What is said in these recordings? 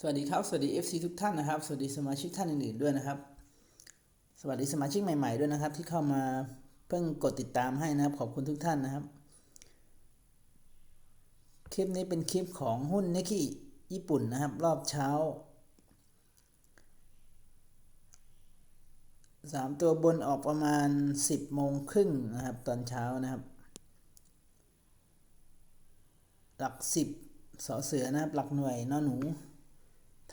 สวัสดีครับ สวัสดี FC ทุกท่านนะครับ สวัสดีสมาชิกท่านอื่นๆด้วยนะครับ สวัสดีสมาชิกใหม่ ๆด้วยนะครับ ที่เข้ามาเพิ่งกดติดตามให้นะครับ ขอบคุณทุกท่านนะครับ คลิปนี้เป็นคลิปของหุ้นนิกิญี่ปุ่นนะครับ รอบเช้าสามตัวบนออกประมาณ 10โมงครึ่งนะครับ ตอนเช้านะครับ หลักสิบสอเสือนะครับ หลักหน่วยนอหนู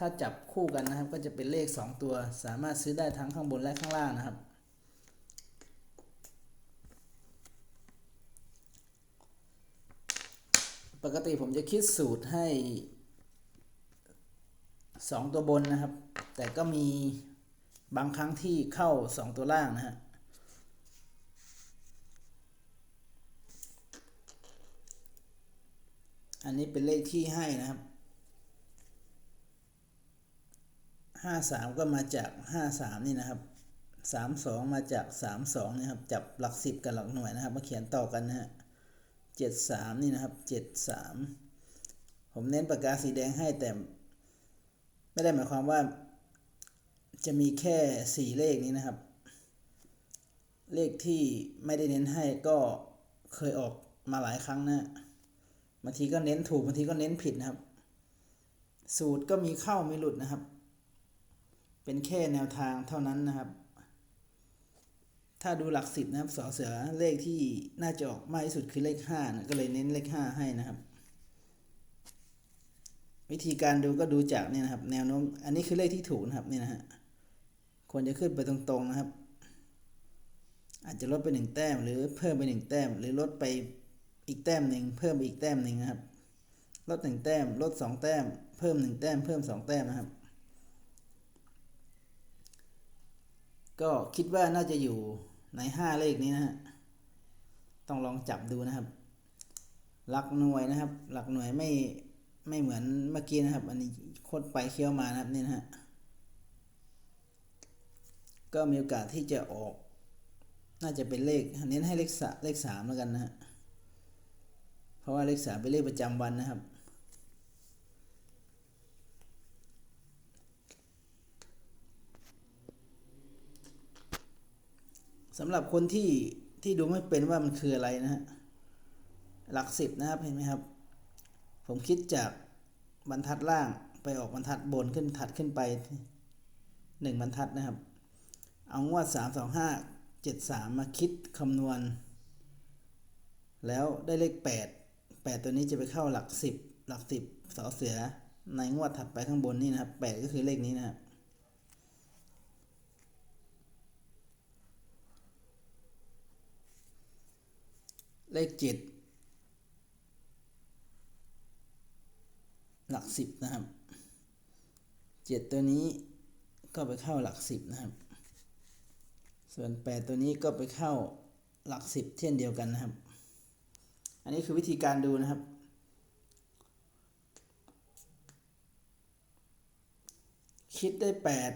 ถ้าจับคู่กันนะครับ ก็จะเป็นเลข 2 ตัว สามารถซื้อได้ทั้งข้างบนและข้างล่างนะครับ ปกติผมจะคิดสูตรให้ 2 ตัวบนนะครับ แต่ก็มีบางครั้งที่เข้า 2 ตัวล่างนะฮะอันนี้เป็นเลขที่ให้นะครับ ห้าสามก็มาจากห้าสามนี่นะครับสามสองมาจากสามสองนี่ครับ จับหลักสิบกับหลักหน่วยนะครับ มาเขียนต่อกันนะฮะเจ็ดสามนี่นะครับเจ็ดสามผมเน้นปากกาสีแดงให้แต่ ไม่ได้หมายความว่า จะมีแค่สี่เลขนี้นะครับ เลขที่ไม่ได้เน้นให้ก็เคยออกมาหลายครั้งนะบางทีก็เน้นถูกบางทีก็เน้นผิดนะครับ สูตรก็มีเข้ามีหลุดนะครับ เป็นแค่แนวทางเท่านั้นนะครับ ถ้าดูหลักสิบนะครับสอเสือเลขที่น่าจะออกมากที่สุดคือเลขห้านะก็เลยเน้นเลขห้าให้นะครับ วิธีการดูก็ดูจากเนี่ยนะครับ แนวโน้มอันนี้คือเลขที่ถูกนะครับนี่นะฮะควรจะขึ้นไปตรงๆนะครับ อาจจะลดไปหนึ่งแต้ม หรือเพิ่มไปหนึ่งแต้ม หรือลดไปอีกแต้มหนึ่งเพิ่มไปอีกแต้มหนึ่งนะครับลดหนึ่งแต้ม ลดสองแต้ม เพิ่มหนึ่งแต้ม เพิ่มสองแต้มนะครับ ก็คิดว่าน่าจะอยู่ในห้าเลขนี้นะฮะ ต้องลองจับดูนะครับ หลักหน่วยนะครับ หลักหน่วยไม่ไม่เหมือนเมื่อกี้นะครับ อันนี้โคตรไปเคี้ยวมานะครับนี่นะฮะ ก็มีโอกาสที่จะออก น่าจะเป็นเลข เน้นให้เลขสเลขสามแล้วกันนะฮะ เพราะว่าเลขสามเป็นเลขประจำวันนะครับ สำหรับคนที่ที่ดูไม่เป็นว่ามันคืออะไรนะฮะหลักสิบนะครับเห็นไหมครับ ผมคิดจากบรรทัดล่างไปออกบรรทัดบนขึ้นถัดขึ้นไปหนึ่งบรรทัดนะครับ เอางวดสามสองห้าเจ็ดสามมาคิดคำนวณ แล้วได้เลขแปดแปดตัวนี้จะไปเข้าหลักสิบหลักสิบสอเสือในงวดถัดไปข้างบนนี่นะครับแปดก็คือเลขนี้นะครับ เลขเจ็ดหลักสิบนะครับเจ็ดตัวนี้ก็ไปเข้าหลักสิบนะครับ ส่วนแปดตัวนี้ก็ไปเข้าหลักสิบเช่นเดียวกันนะครับ อันนี้คือวิธีการดูนะครับคิดได้แปด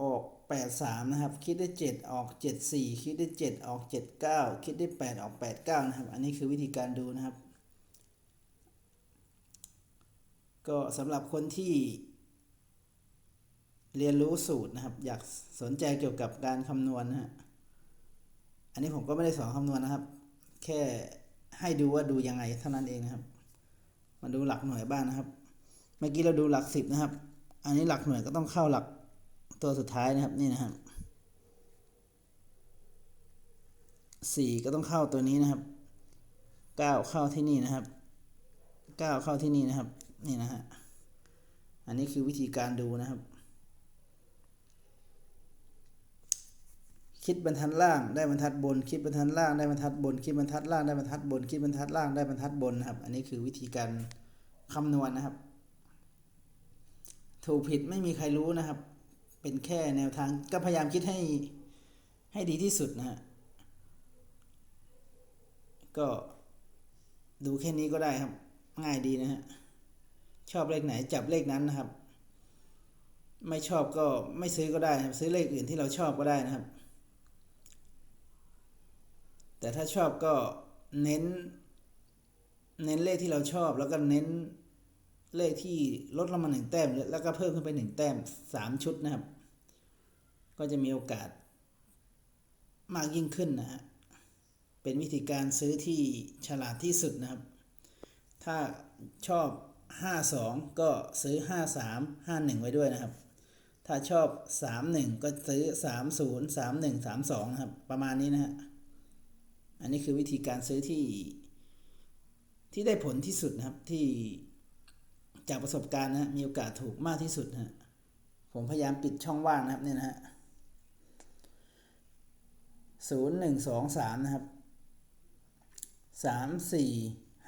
ออก แปดสามนะครับ คิดได้เจ็ดออกเจ็ดสี่คิดได้เจ็ดออกเจ็ดเก้าคิดได้แปดออกแปดเก้านะครับ อันนี้คือวิธีการดูนะครับ ก็สำหรับคนที่เรียนรู้สูตรนะครับ อยากสนใจเกี่ยวกับการคำนวณนะฮะ อันนี้ผมก็ไม่ได้สอนคำนวณนะครับ แค่ให้ดูว่าดูยังไงเท่านั้นเองนะครับ มาดูหลักหน่วยบ้างนะครับ เมื่อกี้เราดูหลักสิบนะครับ อันนี้หลักหน่วยก็ต้องเข้าหลัก ตัวสุดท้ายนะครับนี่นะครับสี่ก็ต้องเข้าตัวนี้นะครับเก้าเข้าที่นี่นะครับเก้าเข้าที่นี่นะครับ นี่นะฮะอันนี้คือวิธีการดูนะครับ คิดบรรทัดล่างได้บรรทัดบน คิดบรรทัดล่างได้บรรทัดบน คิดบรรทัดล่างได้บรรทัดบน คิดบรรทัดล่างได้บรรทัดบนนะครับ อันนี้คือวิธีการคำนวณนะครับ ถูกผิดไม่มีใครรู้นะครับ เป็นแค่แนวทางก็พยายามคิดให้ให้ดีที่สุดนะฮะก็ดูแค่นี้ก็ได้ครับ ง่ายดีนะฮะชอบเลขไหนจับเลขนั้นนะครับ ไม่ชอบก็ไม่ซื้อก็ได้ครับซื้อเลขอื่นที่เราชอบก็ได้นะครับ แต่ถ้าชอบก็เน้น เน้นเลขที่เราชอบแล้วก็เน้น เลขที่ลดลงมาหนึ่งแต้ม แล้วก็เพิ่มขึ้นไปหนึ่งแต้มสามชุดนะครับ ก็จะมีโอกาสมากยิ่งขึ้นนะฮะเป็นวิธีการซื้อที่ฉลาดที่สุดนะครับ ถ้าชอบ 52 ก็ซื้อ 53 51 ไว้ด้วยนะครับ ถ้าชอบ 31 ก็ซื้อ 30 31 32 นะครับ ประมาณนี้นะฮะ อันนี้คือวิธีการซื้อที่ที่ได้ผลที่สุดนะครับที่ จากประสบการณ์นะฮะมีโอกาสถูกมากที่สุดนะฮะผมพยายามปิดช่องว่างนะครับเนี่ยนะฮะศูนย์หนึ่งสองสามนะครับสามสี่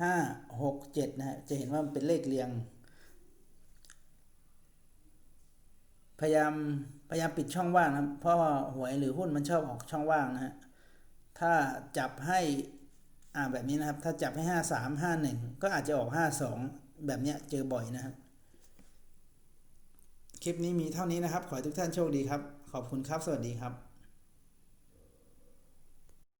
ห้าหกเจ็ดนะฮะจะเห็นว่ามันเป็นเลขเรียง พยายามพยายามปิดช่องว่างนะเพราะหวยหรือหุ้นมันชอบออกช่องว่างนะฮะถ้าจับให้อ่าแบบนี้นะครับ ถ้าจับให้ห้าสามห้าหนึ่งก็อาจจะออกห้าสอง แบบเนี้ยเจอบ่อยนะครับ คลิปนี้มีเท่านี้นะครับ ขอให้ทุกท่านโชคดีครับ ขอบคุณครับ สวัสดีครับ